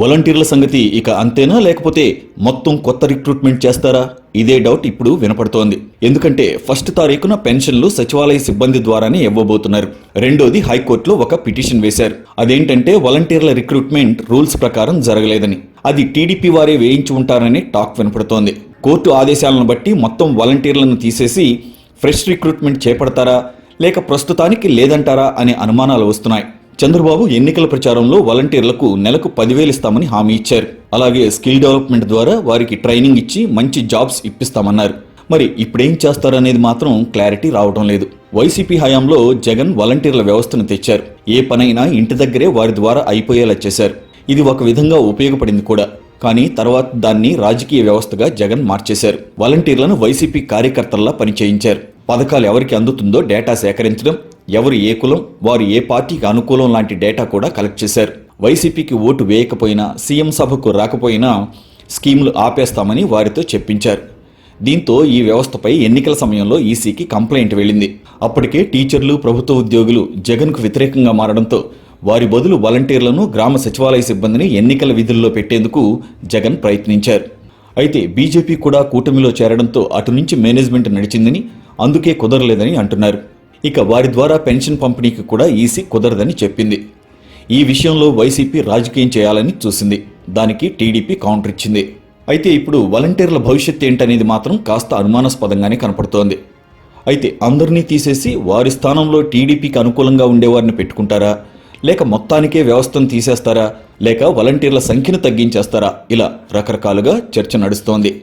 వాలంటీర్ల సంగతి ఇక అంతేనా? లేకపోతే మొత్తం కొత్త రిక్రూట్మెంట్ చేస్తారా? ఇదే డౌట్ ఇప్పుడు వినపడుతోంది. ఎందుకంటే ఫస్ట్ తారీఖున పెన్షన్లు సచివాలయ సిబ్బంది ద్వారానే ఇవ్వబోతున్నారు. రెండోది హైకోర్టులో ఒక పిటిషన్ వేశారు. అదేంటంటే వాలంటీర్ల రిక్రూట్మెంట్ రూల్స్ ప్రకారం జరగలేదని. అది టీడీపీ వారే వేయించి ఉంటారని టాక్ వినపడుతోంది. కోర్టు ఆదేశాలను బట్టి మొత్తం వాలంటీర్లను తీసేసి ఫ్రెష్ రిక్రూట్మెంట్ చేపడతారా? లేక ప్రస్తుతానికి లేదంటారా? అనే అనుమానాలు వస్తున్నాయి. చంద్రబాబు ఎన్నికల ప్రచారంలో వాలంటీర్లకు నెలకు పదివేలు ఇస్తామని హామీ ఇచ్చారు. అలాగే స్కిల్ డెవలప్మెంట్ ద్వారా వారికి ట్రైనింగ్ ఇచ్చి మంచి జాబ్స్ ఇప్పిస్తామన్నారు. మరి ఇప్పుడేం చేస్తారనేది మాత్రం క్లారిటీ రావడం లేదు. వైసీపీ హయాంలో జగన్ వాలంటీర్ల వ్యవస్థను తెచ్చారు. ఏ పనైనా ఇంటి దగ్గరే వారి ద్వారా అయిపోయేలా చేశారు. ఇది ఒక విధంగా ఉపయోగపడింది కూడా. కానీ తర్వాత దాన్ని రాజకీయ వ్యవస్థగా జగన్ మార్చేశారు. వాలంటీర్లను వైసీపీ కార్యకర్తల్లా పనిచేయించారు. పథకాలు ఎవరికి అందుతుందో డేటా సేకరించడం ఎవరు ఏ కులం వారు ఏ పార్టీకి అనుకూలం లాంటి డేటా కూడా కలెక్ట్ చేశారు. వైసీపీకి ఓటు వేయకపోయినా సీఎం సభకు రాకపోయినా స్కీములు ఆపేస్తామని వారితో చెప్పించారు. దీంతో ఈ వ్యవస్థపై ఎన్నికల సమయంలో ఈసీకి కంప్లైంట్ వెళ్ళింది. అప్పటికే టీచర్లు ప్రభుత్వ ఉద్యోగులు జగన్కు వ్యతిరేకంగా మారడంతో వారి బదులు వాలంటీర్లను గ్రామ సచివాలయ సిబ్బందిని ఎన్నికల విధుల్లో పెట్టేందుకు జగన్ ప్రయత్నించారు. అయితే బీజేపీ కూడా కూటమిలో చేరడంతో అటు నుంచి మేనేజ్మెంట్ నడిచిందని అందుకే కుదరలేదని అంటున్నారు. ఇక వారి ద్వారా పెన్షన్ పంపిణీకి కూడా ఈసీ కుదరదని చెప్పింది. ఈ విషయంలో వైసీపీ రాజకీయం చేయాలని చూసింది. దానికి టీడీపీ కౌంటర్ ఇచ్చింది. అయితే ఇప్పుడు వాలంటీర్ల భవిష్యత్ ఏంటనేది మాత్రం కాస్త అనుమానాస్పదంగానే కనపడుతోంది. అయితే అందరినీ తీసేసి వారి స్థానంలో టీడీపీకి అనుకూలంగా ఉండేవారిని పెట్టుకుంటారా? లేక మొత్తానికే వ్యవస్థను తీసేస్తారా? లేక వాలంటీర్ల సంఖ్యను తగ్గించేస్తారా? ఇలా రకరకాలుగా చర్చ నడుస్తోంది.